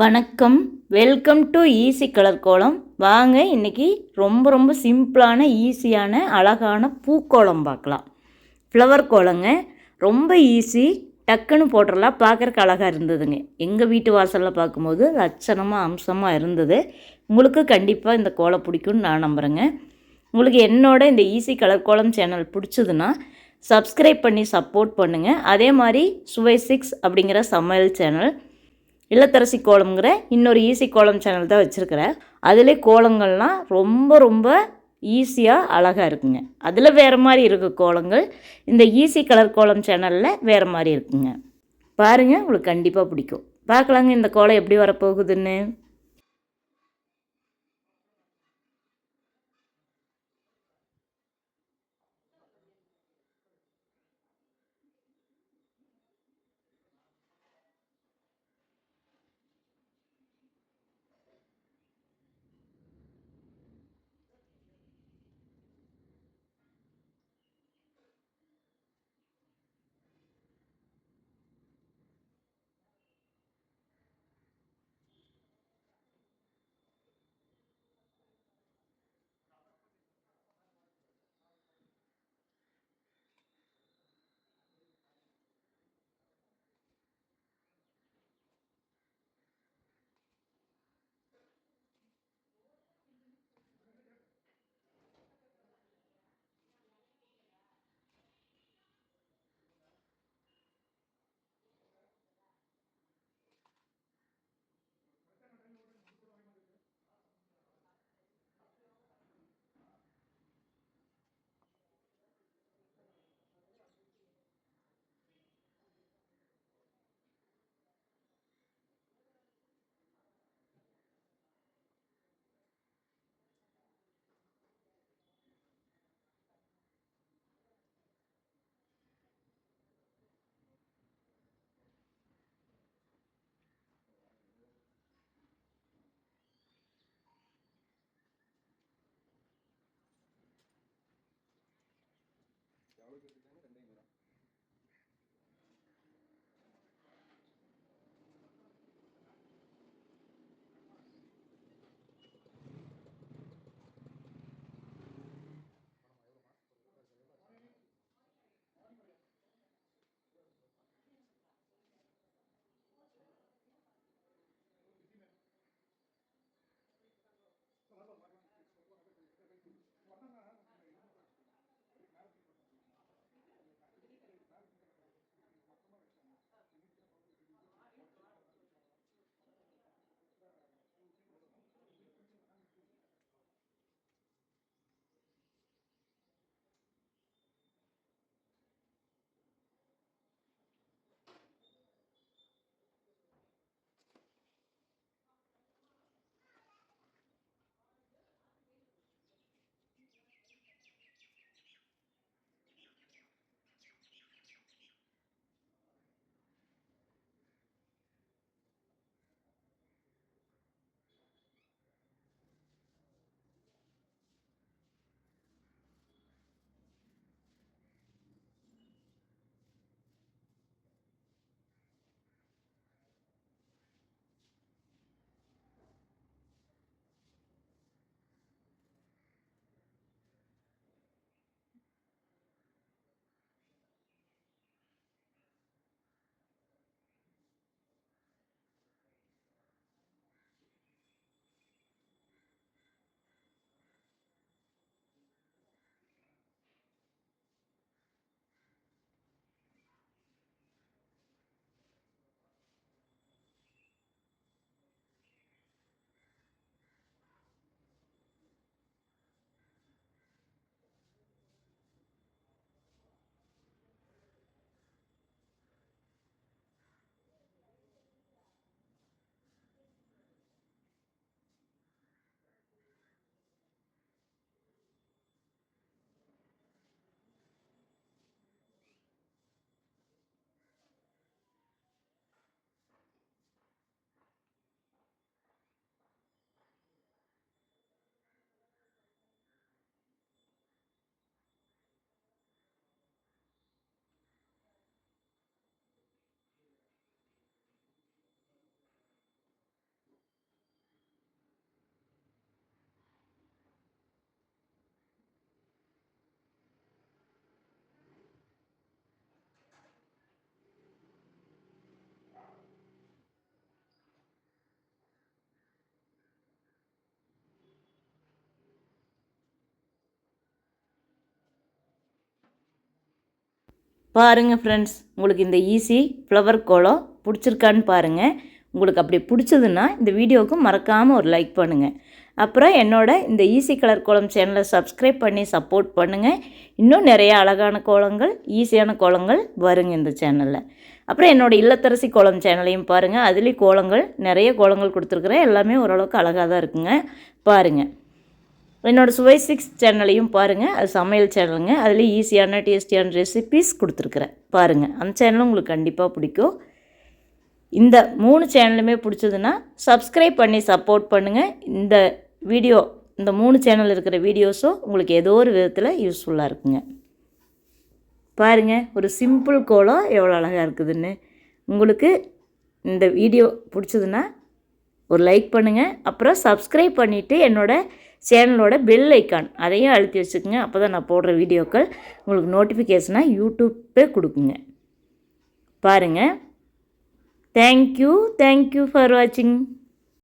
வணக்கம். Welcome to easy colour கோலம் வாங்க இன்றைக்கி ரொம்ப ரொம்ப சிம்பிளான ஈஸியான அழகான பூக்கோலம் பார்க்கலாம். ஃப்ளவர் கோலங்க. ரொம்ப ஈஸி. டக்குன்னு போட்டுடலாம் பார்க்குறக்கு அழகாக இருந்ததுங்க. எங்கள் வீட்டு வாசலில் பார்க்கும்போது லட்சணமாக அம்சமாக இருந்தது. உங்களுக்கு கண்டிப்பாக இந்த கோலம் பிடிக்கும்னு நான் நம்புகிறேங்க உங்களுக்கு என்னோட இந்த ஈஸி கலர் கோலம் சேனல் பிடிச்சதுன்னா சப்ஸ்கிரைப் பண்ணி சப்போர்ட் பண்ணுங்கள் அதே மாதிரி சுவை சிக்ஸ் அப்படிங்கிற சமையல் சேனல் இல்லத்தரசி கோலம்ங்கிற இன்னொரு ஈஸி கோலம் சேனல் தான் வச்சுருக்கிறேன் அதிலே கோலங்கள்லாம் ரொம்ப ரொம்ப ஈஸியாக அழகாக இருக்குங்க. அதில் வேறு மாதிரி இருக்குது கோலங்கள். இந்த ஈஸி கலர் கோலம் சேனலில் வேறு மாதிரி இருக்குங்க. பாருங்கள் உங்களுக்கு கண்டிப்பாக பிடிக்கும். பார்க்கலாங்க இந்த கோலம் எப்படி வரப்போகுதுன்னு. பாருங்கள் ஃப்ரெண்ட்ஸ் உங்களுக்கு இந்த ஈஸி ஃப்ளவர் கோலம் பிடிச்சிருக்கான்னு பாருங்கள் உங்களுக்கு அப்படி பிடிச்சதுன்னா இந்த வீடியோவுக்கு மறக்காமல் ஒரு லைக் பண்ணுங்கள் அப்புறம் என்னோட இந்த ஈஸி கலர் கோலம் சேனலை சப்ஸ்கிரைப் பண்ணி சப்போர்ட் பண்ணுங்கள் இன்னும் நிறைய அழகான கோலங்கள் ஈஸியான கோலங்கள் வருங்க இந்த சேனலில் அப்புறம் என்னோடய இல்லத்தரசி கோலம் சேனலையும் பாருங்கள் அதுலேயும் கோலங்கள் நிறைய கோலங்கள் கொடுத்துருக்குறேன். எல்லாமே ஓரளவுக்கு அழகாக தான் இருக்குங்க. பாருங்கள் என்னோடய சுவை சிக்ஸ் சேனலையும் பாருங்கள் அது சமையல் சேனலுங்க. அதுலேயும் ஈஸியான டேஸ்டியான ரெசிபீஸ் கொடுத்துருக்குறேன். பாருங்கள் அந்த சேனலும் உங்களுக்கு கண்டிப்பாக பிடிக்கும். இந்த மூணு சேனலுமே பிடிச்சதுன்னா சப்ஸ்கிரைப் பண்ணி சப்போர்ட் பண்ணுங்கள் இந்த வீடியோ இந்த மூணு சேனல் இருக்கிற வீடியோஸும் உங்களுக்கு ஏதோ ஒரு விதத்தில் யூஸ்ஃபுல்லாக இருக்குங்க. பாருங்கள் ஒரு சிம்பிள் கோலம் எவ்வளோ அழகாக இருக்குதுன்னு. உங்களுக்கு இந்த வீடியோ பிடிச்சதுன்னா ஒரு லைக் பண்ணுங்கள் அப்புறம் சப்ஸ்கிரைப் பண்ணிவிட்டு என்னோடய சேனலோட பெல் ஐக்கான் அதையும் அழுத்தி வச்சுக்கோங்க. அப்போ தான் நான் போடுற வீடியோக்கள் உங்களுக்கு நோட்டிஃபிகேஷனாக யூடியூப்பே கொடுக்குங்க. பாருங்கள் தேங்க்யூ தேங்க்யூ ஃபார் வாட்சிங்